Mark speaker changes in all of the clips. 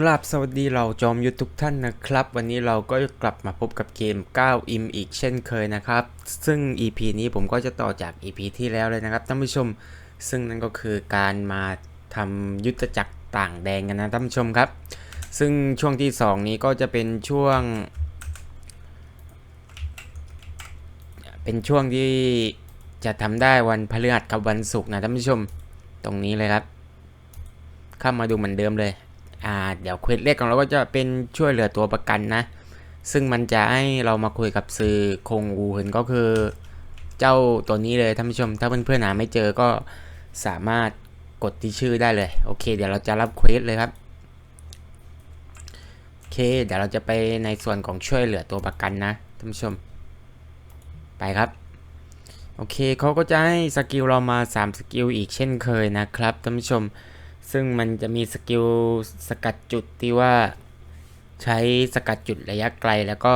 Speaker 1: กราบสวัสดีเราจอมยุทธทุกท่านนะครับ วันนี้เราก็กลับมาพบกับเกม9 im อีกเช่นเคยนะครับ ซึ่ง EP นี้ผมก็จะต่อจาก EP ที่แล้วเลยนะครับท่านผู้ชม ซึ่งนั่นก็คือการมาทำยุทธจักรต่างแดงกันนะท่านผู้ชมครับ ซึ่งช่วงที่ 2 นี้ก็จะเป็นช่วง เป็นช่วงที่จะทำได้วันพฤหัสกับวันศุกร์นะท่านผู้ชม ตรงนี้เลยครับ เข้ามาดูเหมือนเดิมเลย อ่าเดี๋ยวเควสแรกของเราก็จะเป็นช่วยเหลือตัวประกันนะ ซึ่งมันจะให้เรามาคุยกับสื่อคงอูเห็นก็คือ เจ้าตัวนี้เลยท่านผู้ชม ถ้าเพื่อนๆหาไม่เจอก็สามารถกดที่ชื่อได้เลย โอเค เดี๋ยวเราจะรับเควสเลยครับโอเค เดี๋ยวเราจะไปในส่วนของช่วยเหลือตัวประกันนะท่านผู้ชม ไปครับโอเคเขาก็จะให้สกิลเรามา 3 สกิลอีกเช่นเคยนะครับท่านผู้ชม ซึ่งมันจะมีสกิลสกัดจุดที่ว่าใช้สกัดจุดระยะไกล แล้วก็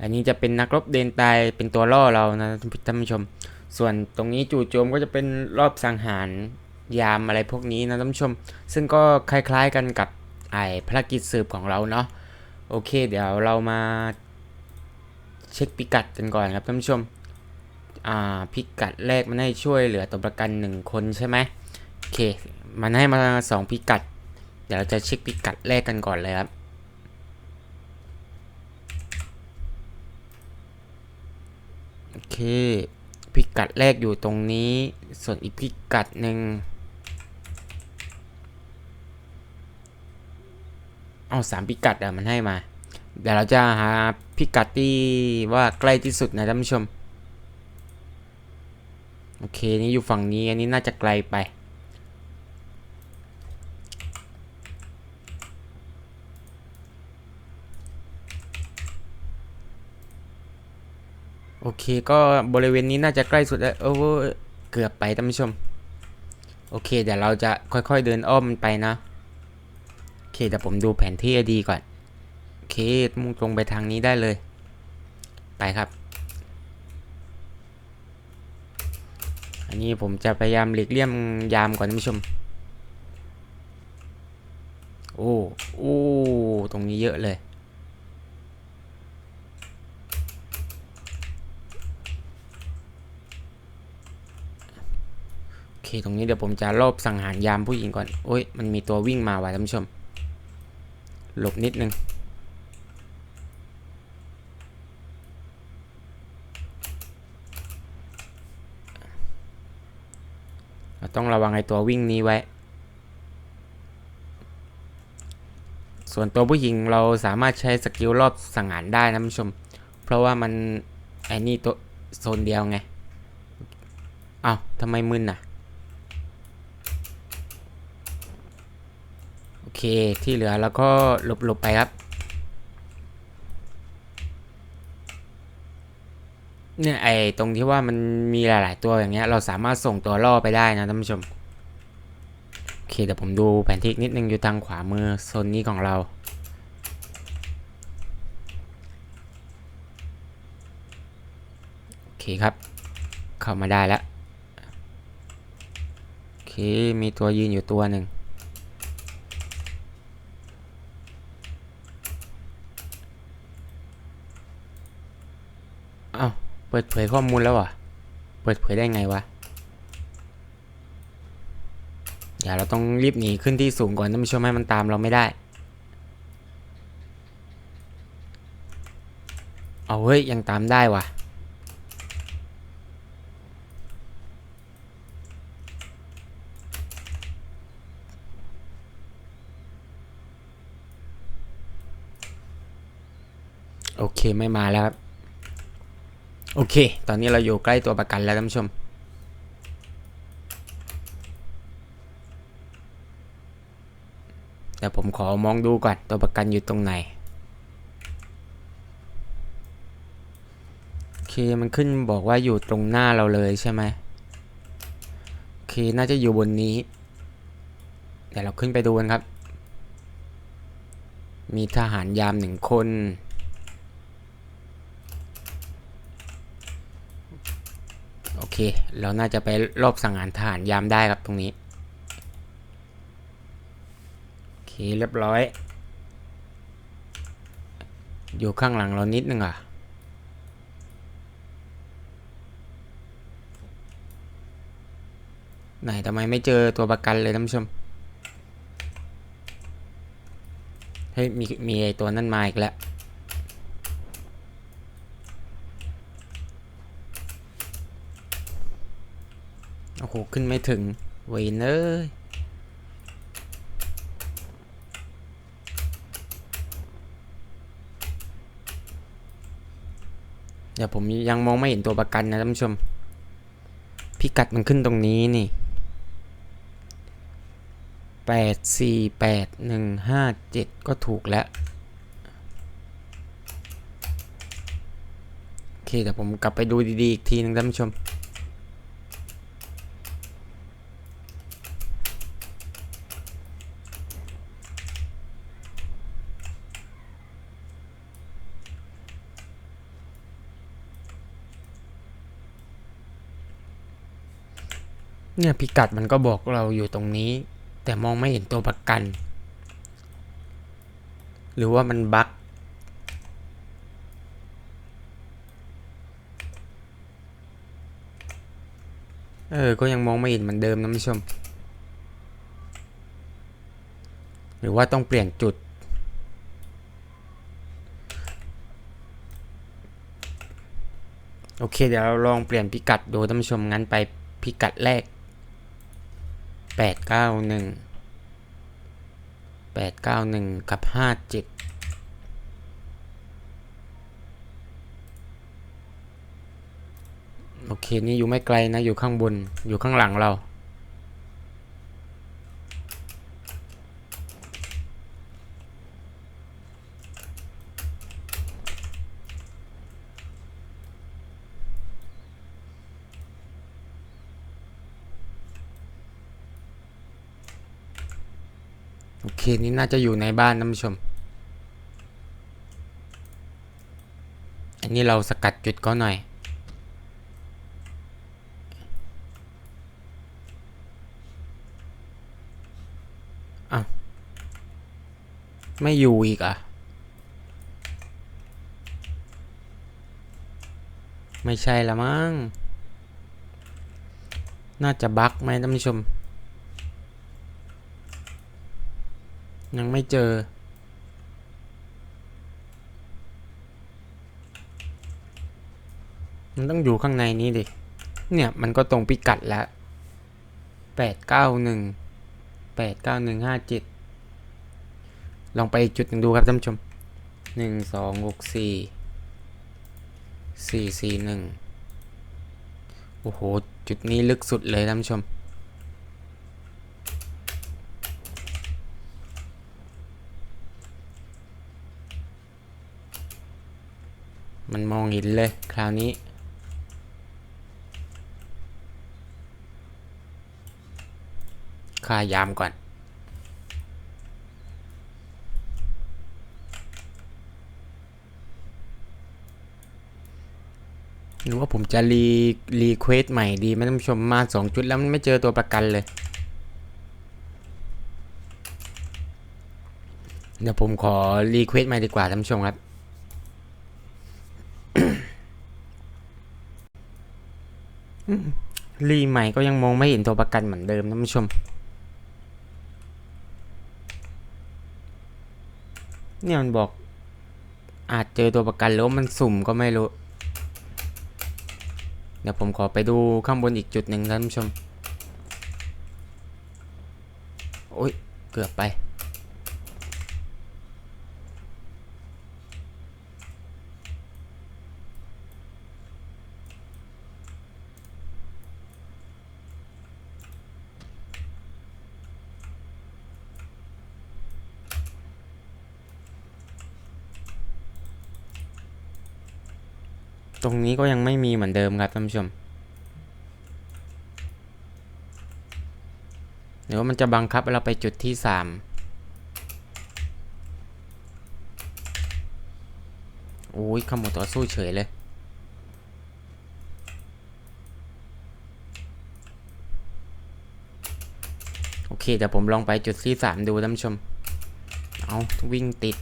Speaker 1: อันนี้จะเป็นนักรบเดินตายเป็นตัวล่อเรานะท่านผู้ชม ส่วนตรงนี้จู่โจมก็จะเป็นรอบสังหารยามอะไรพวกนี้นะท่านผู้ชม ซึ่งก็คล้ายๆกันกับไอ้ภารกิจสืบของเราเนาะโอเค เดี๋ยวเรามาเช็คพิกัดกันก่อนครับท่านผู้ชม อ่าพิกัดแรกมันให้ช่วยเหลือตัวประกันหนึ่งคนใช่ไหม เค มันให้มาสองพิกัด เดี๋ยวเราจะเช็คพิกัดแรกกันก่อนเลยครับ โอเค พิกัดแรกอยู่ตรงนี้ ส่วนอีกพิกัดหนึ่งเอาสามพิกัดอะมันให้มา เดี๋ยวเราจะหาพิกัดที่ว่าใกล้ที่สุดนะท่านผู้ชม โอเค นี่อยู่ฝั่งนี้ อันนี้น่าจะไกลไป โอเคก็บริเวณนี้น่าจะใกล้สุดแล้วโอ้เกือบไปท่านผู้ชม โอเค เดี๋ยวเราจะค่อยๆเดินอ้อมมันไปนะ โอเคเดี๋ยวผมดูแผนที่ดีก่อน โอเคมุ่งตรงไปทางนี้ได้เลย ไปครับ อันนี้ผมจะพยายามหลีกเลี่ยมยามก่อนท่านผู้ชม โอ้ โอ้ ตรงนี้เยอะเลย เค ตรงนี้เดี๋ยวผมจะรอบสังหารยามผู้หญิงก่อน โอ้ย มันมีตัววิ่งมาว่ะท่านผู้ชม หลบนิดนึงเราต้องระวังไอ้ตัววิ่งนี้ไว้ ส่วนตัวผู้หญิงเราสามารถใช้สกิลรอบสังหารได้นะท่านผู้ชม เพราะว่ามันไอ้นี่ตัวโซนเดียวไง เอ้าทำไมมึนอะ โอ เคที่เหลือแล้วก็หลบหลบไปครับ เนี่ยไอตรงที่ว่ามันมีหลาย ๆ ตัวอย่างเงี้ยเราสามารถส่งตัวล่อไปได้นะท่านผู้ชมโอเคเดี๋ยวผมดูแผนที่นิดนึงอยู่ทางขวามือโซนนี้ของเราโอเคครับ เข้ามาได้แล้วโอเคมีตัวยืนอยู่ตัวหนึ่ง อ้าว เปิดเผยข้อมูลแล้วอะ เปิดเผยได้ไงวะเดี๋ยวเราต้องรีบหนีขึ้นที่สูงก่อนท่านผู้ชมให้มันตามเราไม่ได้ เอาเฮ้ยยังตามได้วะโอเคไม่มาแล้วครับ โอเค ตอนนี้เราอยู่ใกล้ตัวประกันแล้วท่านผู้ชมเดี๋ยวผมขอมองดูก่อนตัวประกันอยู่ตรงไหน โอเค มันขึ้นบอกว่าอยู่ตรงหน้าเราเลยใช่ไหมโอเค น่าจะอยู่บนนี้ เดี๋ยวเราขึ้นไปดูกันครับ มีทหารยามหนึ่งคน เค เราน่าจะไปรอบสังหารทหารยามได้ครับตรงนี้ โอเค เรียบร้อย อยู่ข้างหลังเรานิดนึงอะไหนทำไมไม่เจอตัวประกันเลยท่านผู้ชม เฮ้ย มีมีไอตัวนั่นมาอีกแล้ว หขึ้นไม่ถึงเวนเอ้ยเดี๋ยวผมยังมองไม่เห็นตัวประกันนะท่านผู้ชม พิกัดมันขึ้นตรงนี้นี่แปดสี่แปดหนึ่งห้าเจ็ดก็ถูกแล้วโอเคเดี๋ยวผมกลับไปดูดีๆ อีกทีนึงท่านผู้ชม เนี่ยพิกัดมันก็บอกเราอยู่ตรงนี้ แต่มองไม่เห็นตัวประกัน หรือว่ามันบั๊กเออ ก็ยังมองไม่เห็นเหมือนเดิมนะผู้ชม หรือว่าต้องเปลี่ยนจุด โอเค เดี๋ยวเราลองเปลี่ยนพิกัดดูท่านผู้ชมงั้นไปพิกัดแรก แปดเก้าหนึ่งแปดเก้าหนึ่งกับห้าเจ็ดโอเค นี่อยู่ไม่ไกลนะ อยู่ข้างบน อยู่ข้างหลังเรา นี่น่าจะอยู่ในบ้านท่านผู้ชม อันนี้เราสกัดจุดก็หน่อย อ้าว ไม่อยู่อีกอะ ไม่ใช่ละมั้ง น่าจะบั๊กไหมท่านผู้ชม ยังไม่เจอ มันต้องอยู่ข้างในนี้ดิ เนี่ยมันก็ตรงพิกัดแล้วแปดเก้าหนึ่งแปดเก้าหนึ่งห้าเจ็ดลองไปอีกจุดหนึ่งดูครับท่านผู้ชมหนึ่งสองหกสี่สี่สี่หนึ่งโอ้โห จุดนี้ลึกสุดเลยท่านผู้ชม มันมองเห็นเลยคราวนี้ ค่ายามก่อน หรือว่าผมจะรีรีเควสใหม่ดีไหมท่านผู้ชมมาสองจุดแล้วมันไม่เจอตัวประกันเลย เดี๋ยวผมขอรีเควสใหม่ดีกว่าท่านผู้ชมครับ รีใหม่ก็ยังมองไม่เห็นตัวประกันเหมือนเดิมท่านผู้ชม เนี่ยมันบอก อาจเจอตัวประกันหรือว่ามันสุ่มก็ไม่รู้ เดี๋ยวผมขอไปดูข้างบนอีกจุดหนึ่งนะท่านผู้ชม โอ้ย เกือบไป ตรงนี้ก็ยังไม่มีเหมือนเดิมครับท่านผู้ชมเดี๋ยวมันจะบังคับเราไปจุดที่สามโอ้ยขโมยต่อสู้เฉยเลยโอเคเดี๋ยวผมลองไปจุดที่สามดูท่านผู้ชม เอาวิ่งติด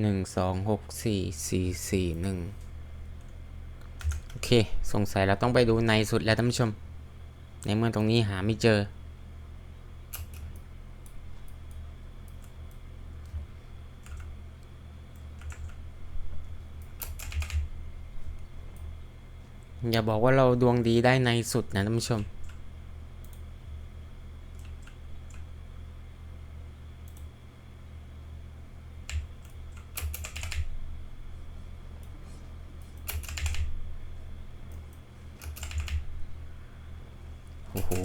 Speaker 1: หนึ่งสองหกสี่สี่สี่หนึ่งโอเค สงสัยเราต้องไปดูในสุดแล้วท่านผู้ชม ในเมื่อตรงนี้หาไม่เจอ อย่าบอกว่าเราดวงดีได้ในสุดนะท่านผู้ชม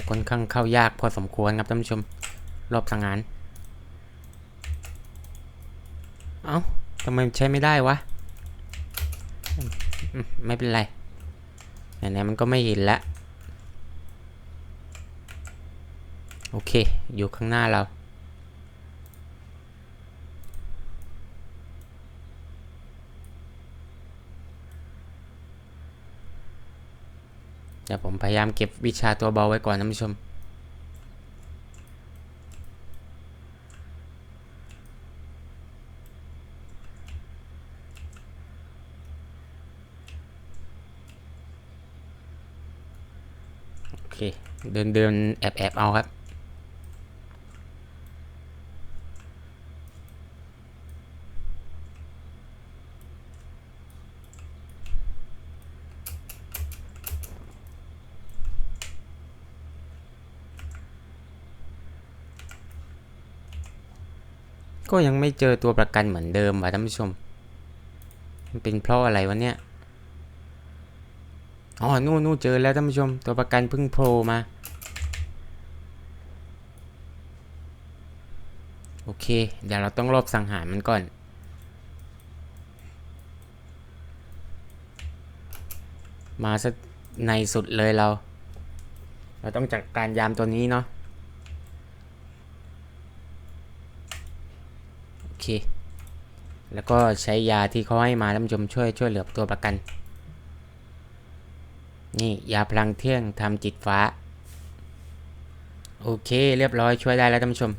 Speaker 1: ค่อนข้างเข้ายากพอสมควรครับท่านผู้ชม รอบสังหาร เอ้าทำไมใช้ไม่ได้วะ ไม่เป็นไรไหนๆมันก็ไม่เห็นละ โอเค อยู่ข้างหน้าเรา ดี๋ยวผมพยายามเก็บวิชาตัวเบาไว้ก่อนท่านผู้ชม โอเค เดินเดินแอบแอบเอาครับ ก็ยังไม่เจอตัวประกันเหมือนเดิมว่ะท่านผู้ชม มันเป็นเพราะอะไรวะเนี่ย อ๋อ นู่นนู่นเจอแล้วท่านผู้ชม ตัวประกันเพิ่งโผล่มา โอเค เดี๋ยวเราต้องรอบสังหารมันก่อน มาสักในสุดเลยเรา เราต้องจัดการยามตัวนี้เนาะ โอเค แล้วก็ใช้ยาที่เขาให้มาท่านผู้ชมช่วยช่วยเหลือตัวประกัน นี่ยาพลังเที่ยงทำจิตฟ้า โอเคเรียบร้อยช่วยได้แล้วท่านผู้ชม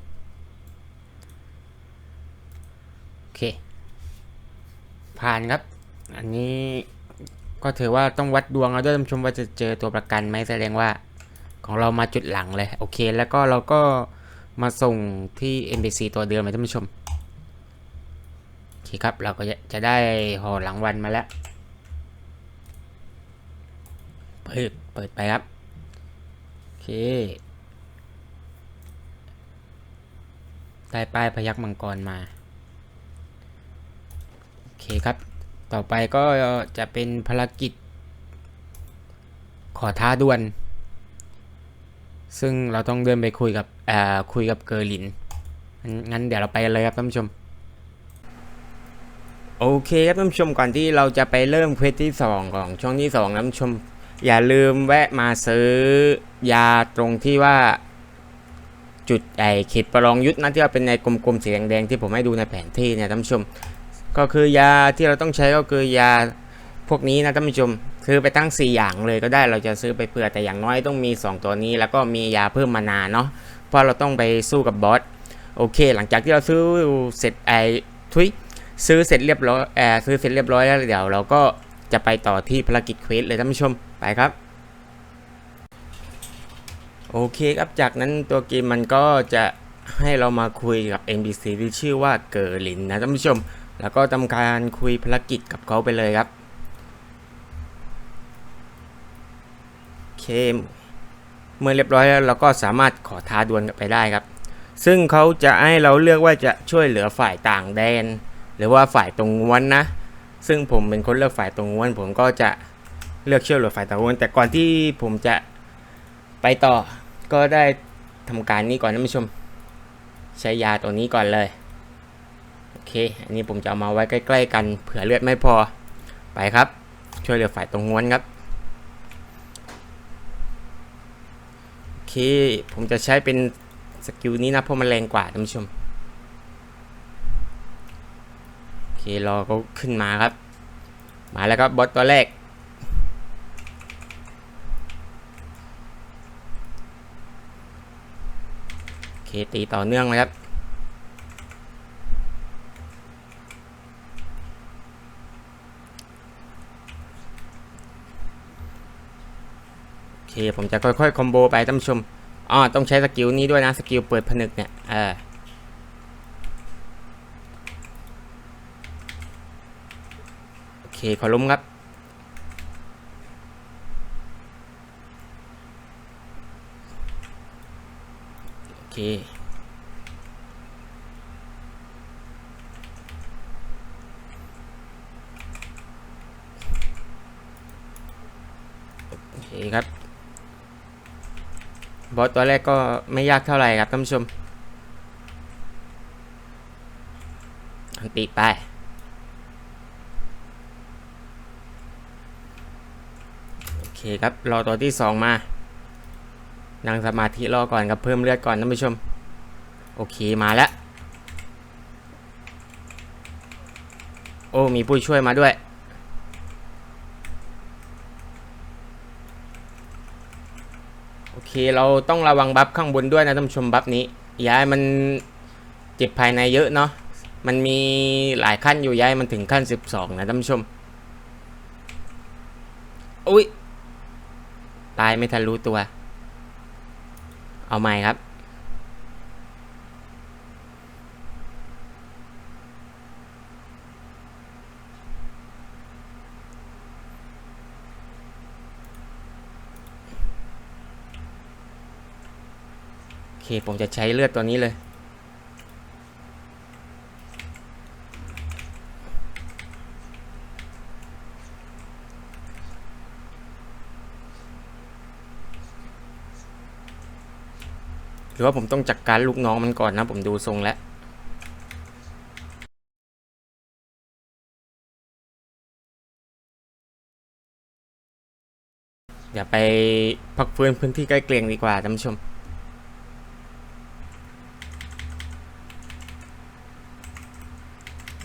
Speaker 1: โอเค ผ่านครับ อันนี้ก็ถือว่าต้องวัดดวงเอาด้วยท่านผู้ชมว่าจะเจอตัวประกันไหมแสดงว่าของเรามาจุดหลังเลย โอเค แล้วก็เราก็มาส่งที่ NPC ตัวเดิมเลยท่านผู้ชม คครับ เราก็จะได้ห่อหลังวันมาแล้ว เปิด เปิดไปครับ โอเค ได้ป้ายพยักมังกรมา โอเคครับ ต่อไปก็จะเป็นภารกิจ ขอท้าด่วนซึ่งเราต้องเดินไปคุยกับอ่อคุยกับเกอร์ลินงั้นงั้นเดี๋ยวเราไปเลยครับท่านผู้ชม โอเคครับท่านผู้ชมก่อนที่เราจะไปเริ่มเควสที่ 2 ของช่องที่2นะท่านผู้ชม อย่าลืมแวะมาซื้อยาตรงที่ว่า จุดไอเขตประลองยุทธนะที่ว่าเป็นในกลมๆสีแดงๆที่ผมให้ดูในแผนที่เนี่ยท่านผู้ชม ก็คือยาที่เราต้องใช้ก็คือยาพวกนี้นะท่านผู้ชมซื้อไปตั้ง 4 อย่างเลยก็ได้เราจะซื้อไปเผื่อแต่อย่างน้อยต้องมี 2 ตัวนี้ แล้วก็มียาเพิ่มมานาเนาะเพราะเราต้องไปสู้กับบอสโอเค หลังจากที่เราซื้อเสร็จไอทุย ซื้อเสร็จเรียบร้อยแออซื้อเสร็จเรียบร้อยแล้วเดี๋ยวเราก็จะไปต่อที่ภารกิจเควสเลยท่านผู้ชมไปครับโอเคครับจากนั้นตัวเกมมันก็จะให้เรามาคุยกับ NPC ที่ชื่อว่าเกอร์ลินนะท่านผู้ชม แล้วก็ทำการคุยภารกิจกับเขาไปเลยครับเคเมื่อเรียบร้อยแล้วเราก็สามารถขอท้าดวลกันไปได้ครับ ซึ่งเขาจะให้เราเลือกว่าจะช่วยเหลือฝ่ายต่างแดน หรือว่าฝ่ายตรงง้วนนะ ซึ่งผมเป็นคนเลือกฝ่ายตรงง้วน ผมก็จะเลือกช่วยเหลือฝ่ายตรงง้วน แต่ก่อนที่ผมจะไปต่อก็ได้ทำการนี้ก่อนท่านผู้ชม ใช้ยาตัวนี้ก่อนเลย โอเค อันนี้ผมจะเอามาไว้ใกล้ ๆ กันเผื่อเลือดไม่พอไปครับ ช่วยเหลือฝ่ายตรงง้วนครับโอเค ผมจะใช้เป็นสกิลนี้นะเพราะมันแรงกว่าท่านผู้ชม เคราก็ขึ้นมาครับ มาแล้วครับบอสตัวแรกเคตีต่อเนื่องเลยครับโอเคผมจะค่อยๆคอมโบไปท่านผู้ชมอ๋อต้องใช้สกิลนี้ด้วยนะ สกิลเปิดผนึกเนี่ย เออ เคขอล้มครับ โอเค โอเคครับ บอสตัวแรกก็ไม่ยากเท่าไหร่ครับท่านผู้ชมอันติไป โอ เคครับ รอตัวที่สองมานั่งสมาธิรอก่อนครับเพิ่มเลือดก่อนท่านผู้ชม โอเคมาแล้ว โอ้มีผู้ช่วยมาด้วย โอเคเราต้องระวังบัฟข้างบนด้วยนะท่านผู้ชมบัฟนี้ย้ายมันเจ็บภายในเยอะเนาะมันมีหลายขั้นอยู่ย้ายมันถึงขั้น 12 นะท่านผู้ชม อุ้ย ตายไม่ทันรู้ตัว เอาใหม่ครับ โอเค ผมจะใช้เลือดตัวนี้เลย รือว่าผมต้องจัดกการลูกน้องมันก่อนนะ ผมดูทรงแล้วอย่าไปพักฟื้นพื้นที่ใกล้เคียงดีกว่าท่านผู้ชม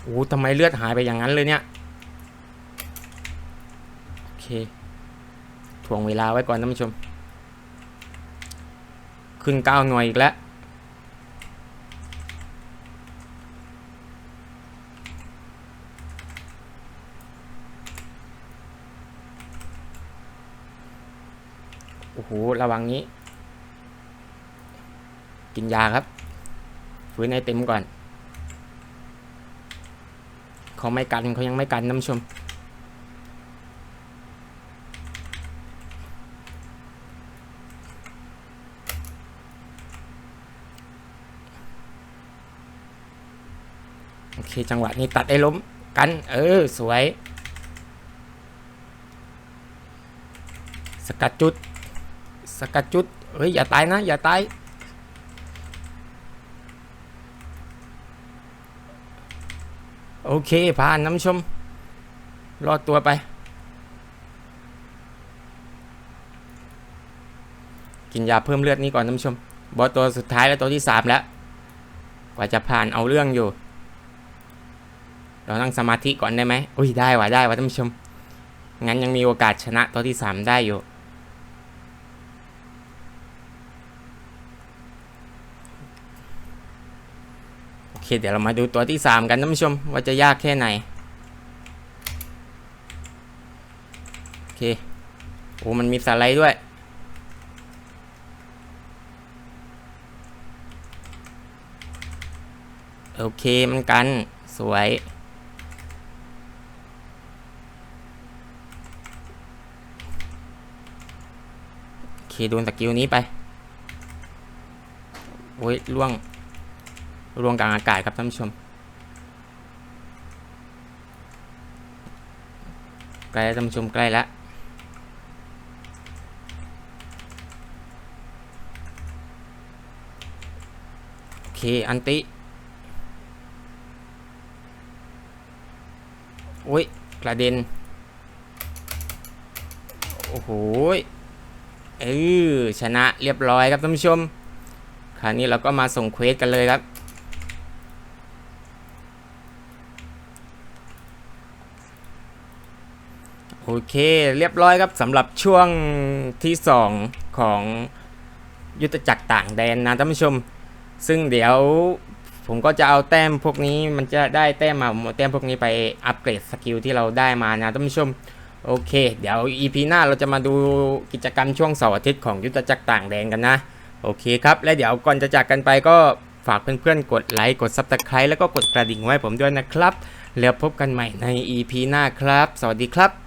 Speaker 1: โอ้ทำไมเลือดหายไปอย่างนั้นเลยเนี่ย โอเค ถ่วงเวลาไว้ก่อนท่านผู้ชม ขึ้นเก้าหน่วยอีกแล้ว โอ้โห ระวังนี้ กินยาครับ ฟื้นให้เต็มก่อน เขาไม่กันเขายังไม่กันน้ำชม โอเค จังหวะนี้ตัดได้ล้มกัน เออ สวย สกัดจุด สกัดจุด เฮ้ย อย่าตายนะ อย่าตาย โอเค ผ่านน้ำชม รอดตัวไป กินยาเพิ่มเลือดนี้ก่อนน้ำชม บอสตัวสุดท้ายแล้วตัวที่สามแล้ว กว่าจะผ่านเอาเรื่องอยู่ เรานั่งสมาธิก่อนได้ไหมอุ้ยได้ว่ะได้ว่ะท่านผู้ชม งั้นยังมีโอกาสชนะตัวที่สามได้อยู่ โอเค เดี๋ยวเรามาดูตัวที่3กันท่านผู้ชม ว่าจะยากแค่ไหน โอเค โอ้มันมีสไลด์ด้วยโอเคมันกันสวย เคโดนสกิลนี้ไปโอ้ยล่วงรวงกลางอากาศครับท่านผู้ชมใกล้แล้วท่านผู้ชมใกล้แล้วโอเคอันติโอ้ยกระเด็นโอ้โห เออชนะเรียบร้อยครับท่านผู้ชม คราวนี้เราก็มาส่งเควสกันเลยครับ โอเคเรียบร้อยครับสำหรับช่วงที่ 2 ของยุทธจักรต่างแดนนะท่านผู้ชม ซึ่งเดี๋ยวผมก็จะเอาแต้มพวกนี้มันจะได้แต้มมาผมเอาแต้มพวกนี้ไปอัปเกรดสกิลที่เราได้มานะท่านผู้ชม โอเค เดี๋ยว EP หน้าเราจะมาดูกิจกรรมช่วงเสาร์อาทิตย์ของยุทธจักรต่างแดนกันนะ โอเคครับ และเดี๋ยวก่อนจะจากกันไปก็ฝากเพื่อนๆ กดไลค์ กด Subscribe แล้วก็กดกระดิ่งไว้ผมด้วยนะครับ แล้วพบกันใหม่ใน EP หน้าครับ สวัสดีครับ